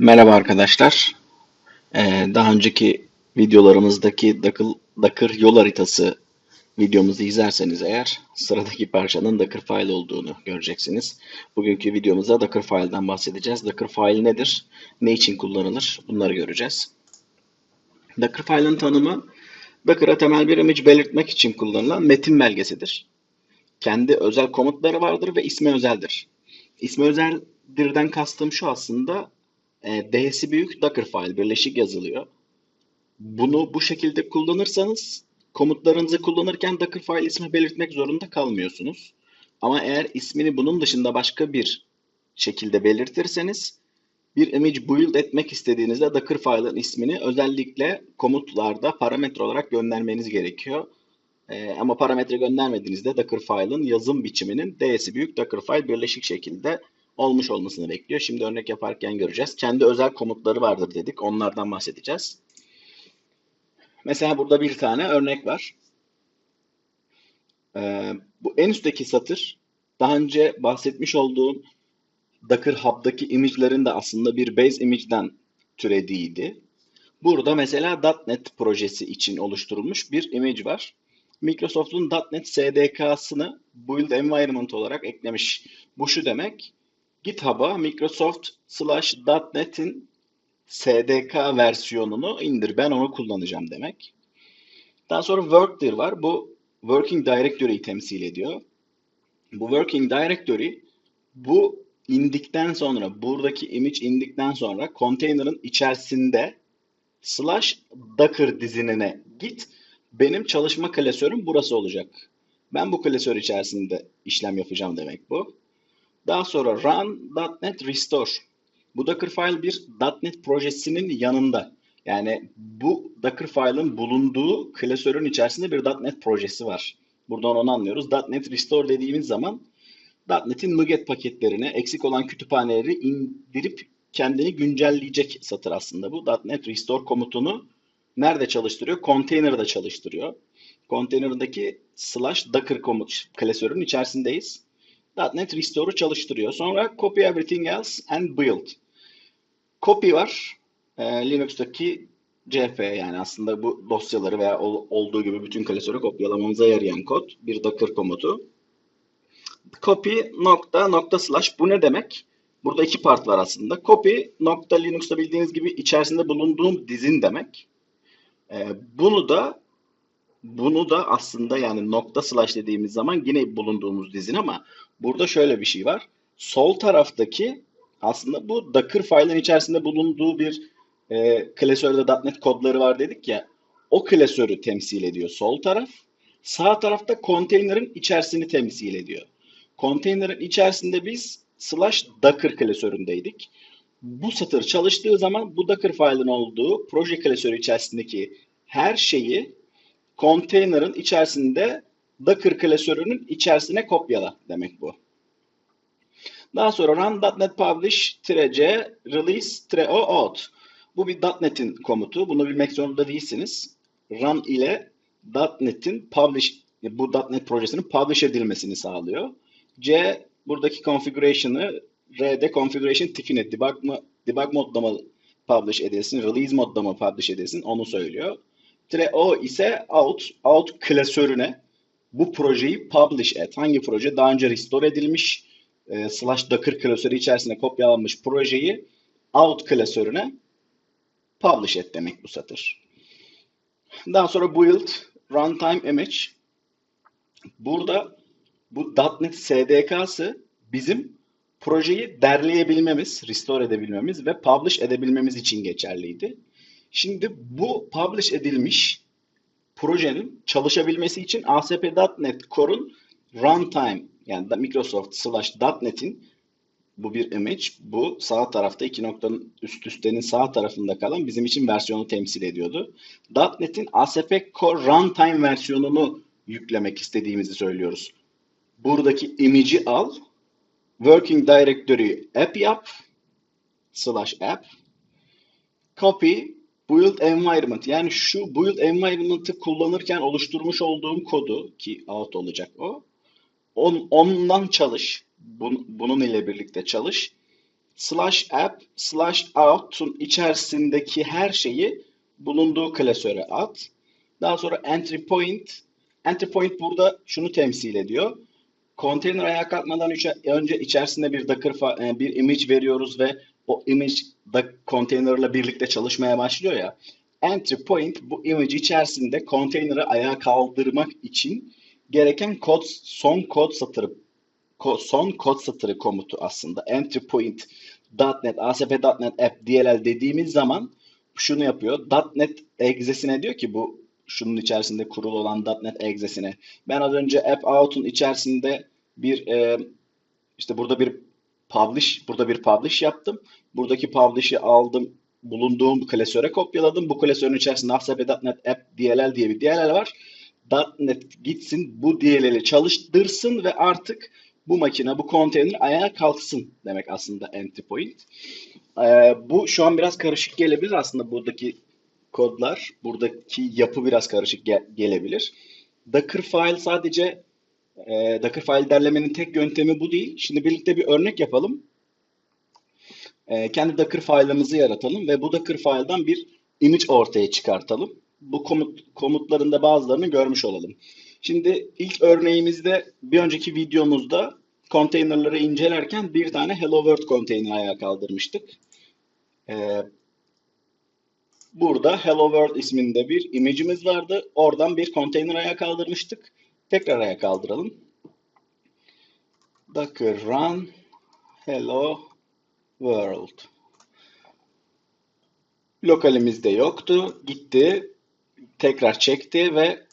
Merhaba arkadaşlar. Ee, daha önceki videolarımızdaki Docker, Docker yol haritası videomuzu izlerseniz eğer sıradaki parçanın Docker file olduğunu göreceksiniz. Bugünkü videomuzda Docker file'dan bahsedeceğiz. Docker file nedir? Ne için kullanılır? Bunları göreceğiz. Docker file'ın tanımı Docker'a temel bir image belirtmek için kullanılan metin belgesidir. Kendi özel komutları vardır ve ismi özeldir. İsmi özeldirden kastım şu aslında e, D'si büyük Dockerfile birleşik yazılıyor. Bunu bu şekilde kullanırsanız komutlarınızı kullanırken Dockerfile ismi belirtmek zorunda kalmıyorsunuz. Ama eğer ismini bunun dışında başka bir şekilde belirtirseniz bir image build etmek istediğinizde Dockerfile'ın ismini özellikle komutlarda parametre olarak göndermeniz gerekiyor. Ee, ama parametre göndermediğinizde Dockerfile'ın yazım biçiminin D'si büyük Dockerfile birleşik şekilde olmuş olmasını bekliyor. Şimdi örnek yaparken göreceğiz. Kendi özel komutları vardır dedik. Onlardan bahsedeceğiz. Mesela burada bir tane örnek var. Ee, bu en üstteki satır daha önce bahsetmiş olduğum Docker Hub'daki image'lerin de aslında bir base image'den türediğiydi. Burada mesela .NET projesi için oluşturulmuş bir image var. Microsoft'un .NET SDK'sını build environment olarak eklemiş. Bu şu demek, GitHub'a Microsoft slash .NET'in SDK versiyonunu indir. Ben onu kullanacağım demek. Daha sonra Workdir var. Bu Working Directory'yi temsil ediyor. Bu Working Directory bu indikten sonra, buradaki image indikten sonra container'ın içerisinde slash docker dizinine git. Benim çalışma klasörüm burası olacak. Ben bu klasör içerisinde işlem yapacağım demek bu. Daha sonra run.NET Restore. Bu Dockerfile bir .NET projesinin yanında. Yani bu Dockerfile'ın bulunduğu klasörün içerisinde bir .NET projesi var. Buradan onu anlıyoruz. .NET Restore dediğimiz zaman .NET'in NuGet paketlerine, eksik olan kütüphaneleri indirip kendini güncelleyecek satır aslında bu. .NET Restore komutunu nerede çalıştırıyor? Container'da çalıştırıyor. Container'daki slash docker komut klasörün içerisindeyiz. .NET Restore'u çalıştırıyor. Sonra copy everything else and build. Copy var. Ee, Linux'taki CF yani aslında bu dosyaları veya ol, olduğu gibi bütün klasörü kopyalamamıza yarayan kod. Bir Docker komutu. Copy nokta nokta slash bu ne demek? Burada iki part var aslında. Copy nokta Linux'ta bildiğiniz gibi içerisinde bulunduğum dizin demek. Ee, bunu da bunu da aslında yani nokta slash dediğimiz zaman yine bulunduğumuz dizin ama burada şöyle bir şey var. Sol taraftaki aslında bu Docker file'ın içerisinde bulunduğu bir e, klasörde .NET kodları var dedik ya. O klasörü temsil ediyor sol taraf. Sağ tarafta konteynerin içerisini temsil ediyor. Konteynerin içerisinde biz slash Docker klasöründeydik. Bu satır çalıştığı zaman bu Docker file'ın olduğu proje klasörü içerisindeki her şeyi konteynerin içerisinde Docker klasörünün içerisine kopyala demek bu. Daha sonra run.NET publish-c release-o out. Bu bir .NET'in komutu. Bunu bilmek zorunda değilsiniz. Run ile .NET'in publish bu .NET projesinin publish edilmesini sağlıyor. C buradaki configuration'ı R'de configuration tipine debug, mı, debug modda mı publish edilsin, release modda mı publish edilsin onu söylüyor. Tire O ise out, out klasörüne bu projeyi publish et. Hangi proje? Daha önce restore edilmiş e, slash docker klasörü içerisinde kopyalanmış projeyi out klasörüne publish et demek bu satır. Daha sonra build runtime image. Burada bu .NET SDK'sı bizim projeyi derleyebilmemiz, restore edebilmemiz ve publish edebilmemiz için geçerliydi. Şimdi bu publish edilmiş projenin çalışabilmesi için ASP.NET Core'un runtime yani Microsoft slash .NET'in bu bir image. Bu sağ tarafta iki noktanın üst üstenin sağ tarafında kalan bizim için versiyonu temsil ediyordu. .NET'in ASP Core Runtime versiyonunu yüklemek istediğimizi söylüyoruz. Buradaki image'i al. Working Directory app yap. Slash app. Copy build environment yani şu build environment'ı kullanırken oluşturmuş olduğum kodu ki out olacak o. On, ondan çalış. Bun, bunun ile birlikte çalış. slash app slash out'un içerisindeki her şeyi bulunduğu klasöre at. Daha sonra entry point. Entry point burada şunu temsil ediyor. Konteyner ayağa kalkmadan önce içerisinde bir Docker e, bir image veriyoruz ve o image da konteynerle birlikte çalışmaya başlıyor ya. Entry point bu image içerisinde konteyneri ayağa kaldırmak için gereken kod son kod satırı son kod satırı komutu aslında. Entry point .NET, ASP.NET App, DLL dediğimiz zaman şunu yapıyor. .NET egzesine diyor ki bu şunun içerisinde kurulu olan .NET egzesine. Ben az önce app out'un içerisinde bir e, işte burada bir publish, burada bir publish yaptım. Buradaki publish'i aldım, bulunduğum klasöre kopyaladım. Bu klasörün içerisinde ASP.NET App DLL diye bir DLL var. .NET gitsin bu DLL'i çalıştırsın ve artık bu makine, bu konteyner ayağa kalksın demek aslında entry point. Ee, bu şu an biraz karışık gelebilir aslında buradaki kodlar, buradaki yapı biraz karışık ge- gelebilir. Docker file sadece e, Docker file derlemenin tek yöntemi bu değil. Şimdi birlikte bir örnek yapalım. E, kendi Docker file'ımızı yaratalım ve bu Docker file'dan bir image ortaya çıkartalım. Bu komut, komutların da bazılarını görmüş olalım. Şimdi ilk örneğimizde bir önceki videomuzda konteynerları incelerken bir tane Hello World konteyneri ayağa kaldırmıştık. E, burada Hello World isminde bir image'imiz vardı. Oradan bir konteyner ayağa kaldırmıştık. Tekrar ayağa kaldıralım. Docker run hello world. Lokalimizde yoktu. Gitti. Tekrar çekti ve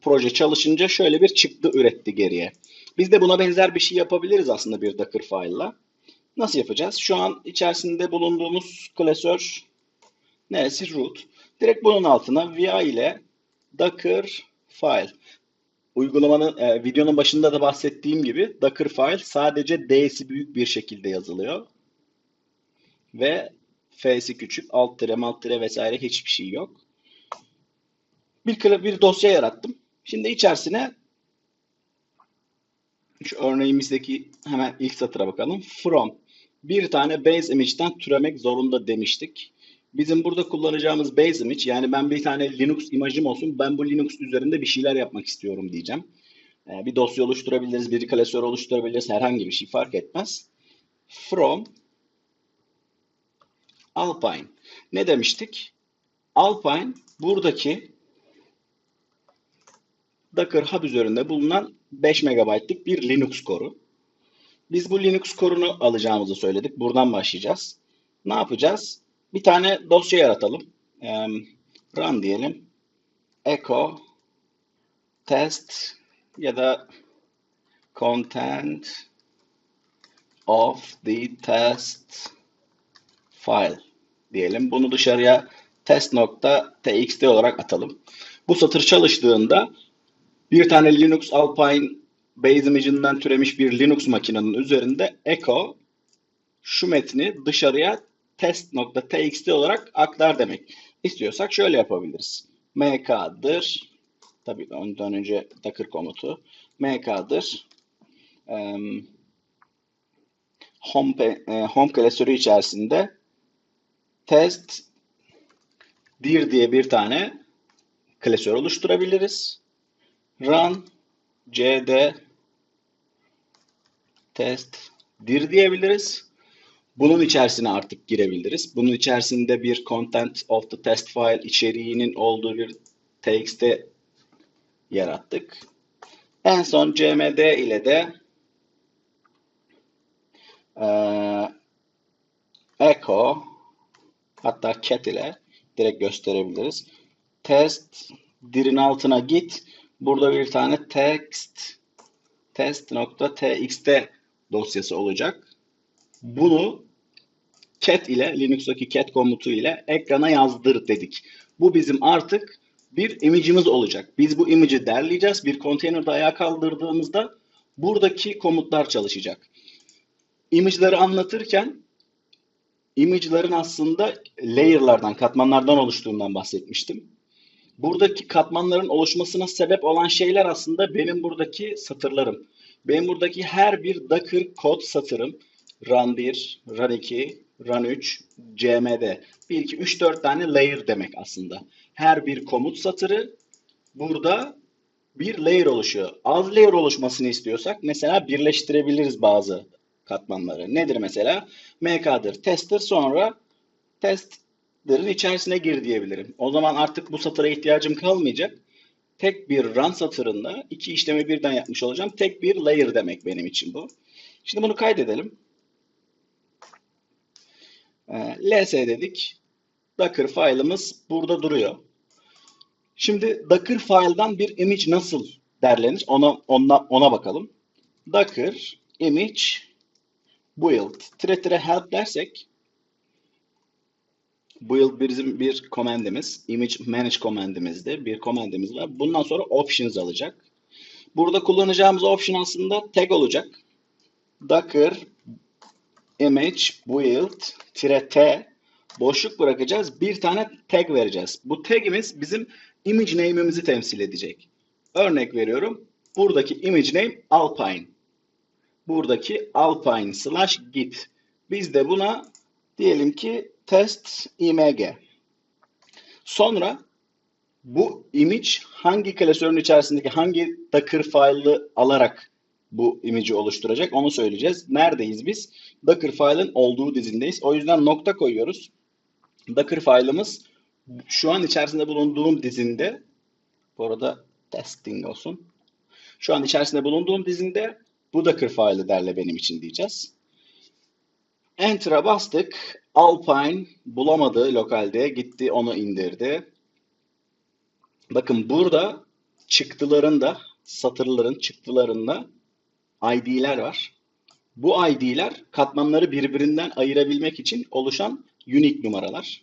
proje çalışınca şöyle bir çıktı üretti geriye. Biz de buna benzer bir şey yapabiliriz aslında bir Docker file'la. Nasıl yapacağız? Şu an içerisinde bulunduğumuz klasör neresi? Root. Direkt bunun altına VI ile Docker file. Uygulamanın e, videonun başında da bahsettiğim gibi Docker file sadece D'si büyük bir şekilde yazılıyor. Ve F'si küçük, alt tire, alt tire vesaire hiçbir şey yok. Bir, bir dosya yarattım. Şimdi içerisine şu örneğimizdeki hemen ilk satıra bakalım. From bir tane base image'den türemek zorunda demiştik. Bizim burada kullanacağımız base image yani ben bir tane Linux imajım olsun ben bu Linux üzerinde bir şeyler yapmak istiyorum diyeceğim. Ee, bir dosya oluşturabiliriz, bir klasör oluşturabiliriz herhangi bir şey fark etmez. From Alpine. Ne demiştik? Alpine buradaki Docker Hub üzerinde bulunan 5 MB'lik bir Linux koru. Biz bu Linux korunu alacağımızı söyledik. Buradan başlayacağız. Ne yapacağız? Bir tane dosya yaratalım. Ee, run diyelim. Echo test ya da content of the test file diyelim. Bunu dışarıya test.txt olarak atalım. Bu satır çalıştığında bir tane Linux Alpine base image'inden türemiş bir Linux makinenin üzerinde echo şu metni dışarıya test.txt olarak aktar demek. İstiyorsak şöyle yapabiliriz. mk'dır tabii ondan önce docker komutu mk'dır home, e, home klasörü içerisinde test dir diye bir tane klasör oluşturabiliriz. Run cd test dir diyebiliriz. Bunun içerisine artık girebiliriz. Bunun içerisinde bir content of the test file içeriğinin olduğu bir txt yarattık. En son cmd ile de eee, echo hatta cat ile direkt gösterebiliriz. Test dir'in altına git. Burada bir tane text test.txt dosyası olacak. Bunu cat ile Linux'taki cat komutu ile ekrana yazdır dedik. Bu bizim artık bir image'imiz olacak. Biz bu image'i derleyeceğiz. Bir konteynerde ayağa kaldırdığımızda buradaki komutlar çalışacak. Image'ları anlatırken image'ların aslında layer'lardan, katmanlardan oluştuğundan bahsetmiştim. Buradaki katmanların oluşmasına sebep olan şeyler aslında benim buradaki satırlarım. Benim buradaki her bir Docker kod satırım run 1, run 2, run 3, cmd. 1, 2, 3, 4 tane layer demek aslında. Her bir komut satırı burada bir layer oluşuyor. Az layer oluşmasını istiyorsak mesela birleştirebiliriz bazı katmanları. Nedir mesela? mk'dır, test'tir sonra testlerin içerisine gir diyebilirim. O zaman artık bu satıra ihtiyacım kalmayacak. Tek bir run satırında iki işlemi birden yapmış olacağım. Tek bir layer demek benim için bu. Şimdi bunu kaydedelim. Ee, ls dedik. Docker file'ımız burada duruyor. Şimdi Docker file'dan bir image nasıl derlenir ona, ona, ona bakalım. Docker image build tire tire help dersek build bizim bir komandimiz. Image manage komandimizde bir komandimiz var. Bundan sonra options alacak. Burada kullanacağımız option aslında tag olacak. Docker image build tire t boşluk bırakacağız. Bir tane tag vereceğiz. Bu tagimiz bizim image name'imizi temsil edecek. Örnek veriyorum. Buradaki image name Alpine. Buradaki Alpine slash git. Biz de buna diyelim ki test img. Sonra bu image hangi klasörün içerisindeki hangi Docker file'ı alarak bu image'i oluşturacak onu söyleyeceğiz. Neredeyiz biz? Docker file'ın olduğu dizindeyiz. O yüzden nokta koyuyoruz. Docker file'ımız şu an içerisinde bulunduğum dizinde bu arada testing olsun. Şu an içerisinde bulunduğum dizinde bu Docker file'ı derle benim için diyeceğiz. Enter'a bastık. Alpine bulamadı lokalde. Gitti onu indirdi. Bakın burada çıktılarında, satırların çıktılarında ID'ler var. Bu ID'ler katmanları birbirinden ayırabilmek için oluşan unique numaralar.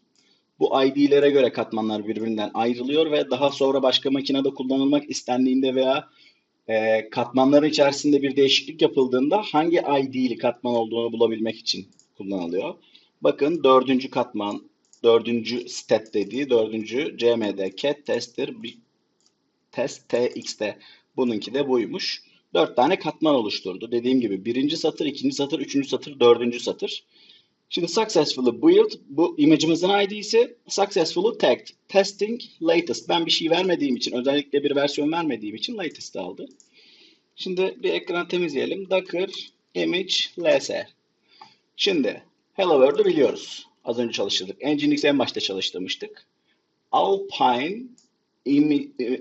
Bu ID'lere göre katmanlar birbirinden ayrılıyor ve daha sonra başka makinede kullanılmak istendiğinde veya e, katmanların içerisinde bir değişiklik yapıldığında hangi ID'li katman olduğunu bulabilmek için kullanılıyor. Bakın dördüncü katman, dördüncü stat dediği dördüncü cmd cat test'tir. Bir test tx'te bununki de buymuş. Dört tane katman oluşturdu. Dediğim gibi birinci satır, ikinci satır, üçüncü satır, dördüncü satır. Şimdi successfully build bu image'ımızın ID'si successfully tagged testing latest. Ben bir şey vermediğim için özellikle bir versiyon vermediğim için latest aldı. Şimdi bir ekran temizleyelim. Docker image ls. Şimdi Hello World'u biliyoruz. Az önce çalıştırdık. Nginx en başta çalıştırmıştık. Alpine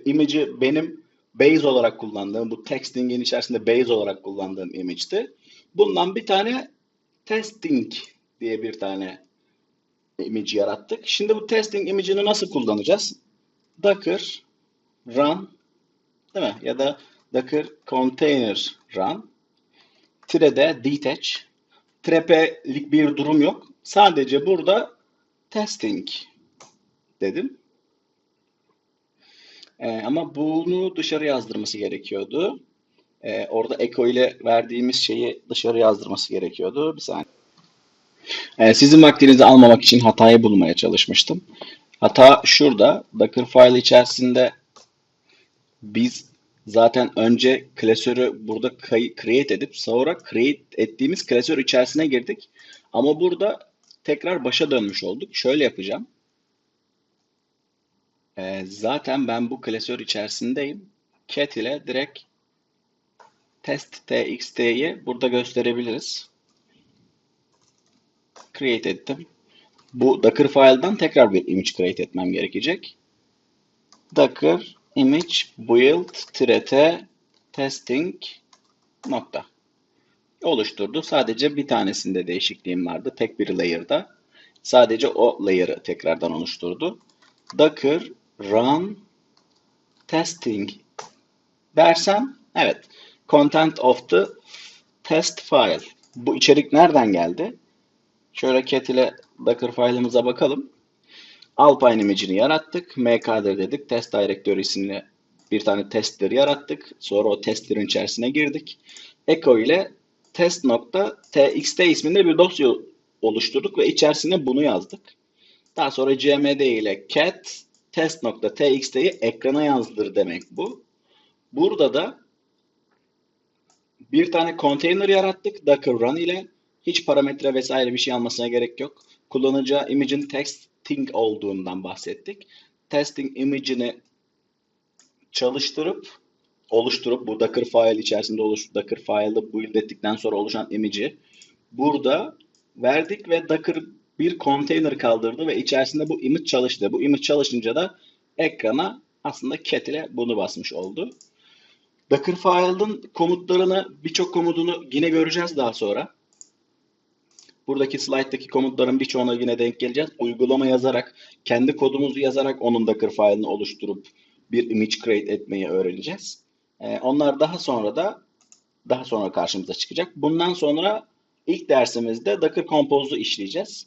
image'i benim base olarak kullandığım, bu texting'in içerisinde base olarak kullandığım image'ti. Bundan bir tane testing diye bir tane image yarattık. Şimdi bu testing image'ini nasıl kullanacağız? Docker run değil mi? Ya da Docker container run tirede detach trepe'lik bir durum yok. Sadece burada testing dedim. Ee, ama bunu dışarı yazdırması gerekiyordu. Ee, orada echo ile verdiğimiz şeyi dışarı yazdırması gerekiyordu. Bir saniye. Ee, sizin vaktinizi almamak için hatayı bulmaya çalışmıştım. Hata şurada. Docker file içerisinde biz zaten önce klasörü burada create edip sonra create ettiğimiz klasör içerisine girdik. Ama burada tekrar başa dönmüş olduk. Şöyle yapacağım. Ee, zaten ben bu klasör içerisindeyim. Cat ile direkt test txt'yi burada gösterebiliriz. Create ettim. Bu Docker file'dan tekrar bir image create etmem gerekecek. Docker image build t testing nokta oluşturdu. Sadece bir tanesinde değişikliğim vardı. Tek bir layer'da. Sadece o layer'ı tekrardan oluşturdu. Docker run testing dersem evet content of the test file. Bu içerik nereden geldi? Şöyle cat ile docker file'ımıza bakalım. Alpine image'ini yarattık. mk'dir dedik. Test directory'sini bir tane testler yarattık. Sonra o testlerin içerisine girdik. Echo ile test.txt isminde bir dosya oluşturduk ve içerisine bunu yazdık. Daha sonra cmd ile cat test.txt'yi ekrana yazdır demek bu. Burada da bir tane container yarattık Docker run ile. Hiç parametre vesaire bir şey almasına gerek yok. Kullanacağı image'in testing olduğundan bahsettik. Testing image'ini çalıştırıp oluşturup bu Docker file içerisinde oluş Docker file'ı build ettikten sonra oluşan image'i burada verdik ve Docker bir container kaldırdı ve içerisinde bu image çalıştı. Bu image çalışınca da ekrana aslında cat ile bunu basmış oldu. Docker file'ın komutlarını birçok komutunu yine göreceğiz daha sonra. Buradaki slide'daki komutların birçoğuna yine denk geleceğiz. Uygulama yazarak, kendi kodumuzu yazarak onun Docker file'ını oluşturup bir image create etmeyi öğreneceğiz. Ee, onlar daha sonra da daha sonra karşımıza çıkacak. Bundan sonra ilk dersimizde Docker Compose'u işleyeceğiz.